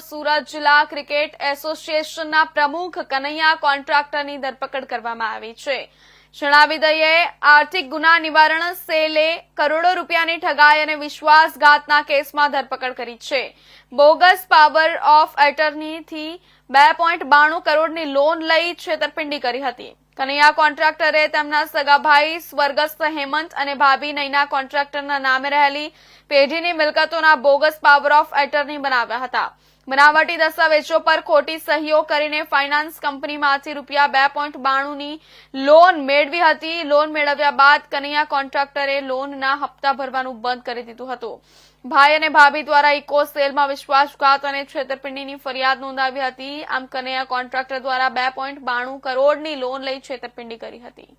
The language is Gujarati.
સુરત જિલ્લા ક્રિકેટ એસોસિએશનના પ્રમુખ કનૈયા કોન્ટ્રાક્ટરની ધરપકડ કરવામાં આવી છે. જણાવી દઈએ, આર્થિક ગુના નિવારણ સેલે કરોડો રૂપિયાની ઠગાઈ અને વિશ્વાસઘાતના કેસમાં ધરપકડ કરી છે. બોગસ પાવર ઓફ એટર્નીથી બે પોઈન્ટ બાણું કરોડની લોન લઈ છેતરપિંડી કરી હતી. કનૈયા કોન્ટ્રાક્ટરે તેમના સગાભાઈ સ્વર્ગસ્થ હેમંત અને ભાભી નૈના કોન્ટ્રાક્ટરના નામે રહેલી પેઢીની મિલકતોના બોગસ પાવર ઓફ એટર્ની બનાવ્યા હતા. બનાવટી દસ્તાવેજો પર ખોટી સહીઓ કરીને ફાઇનાન્સ કંપનીમાંથી રૂપિયા બે પોઈન્ટ બાણુંની લોન મેળવી હતી. લોન મેળવ્યા બાદ કનૈયા કોન્ટ્રાક્ટરે લોનના હપ્તા ભરવાનું બંધ કરી દીધું હતું. ભાઈ અને ભાભી દ્વારા ઇકો સેલમાં વિશ્વાસઘાત અને છેતરપિંડીની ફરિયાદ નોંધાવી હતી. આમ કનૈયા કોન્ટ્રાક્ટર દ્વારા બે પોઈન્ટ બાણું કરોડની લોન લઈ છેતરપિંડી કરી હતી.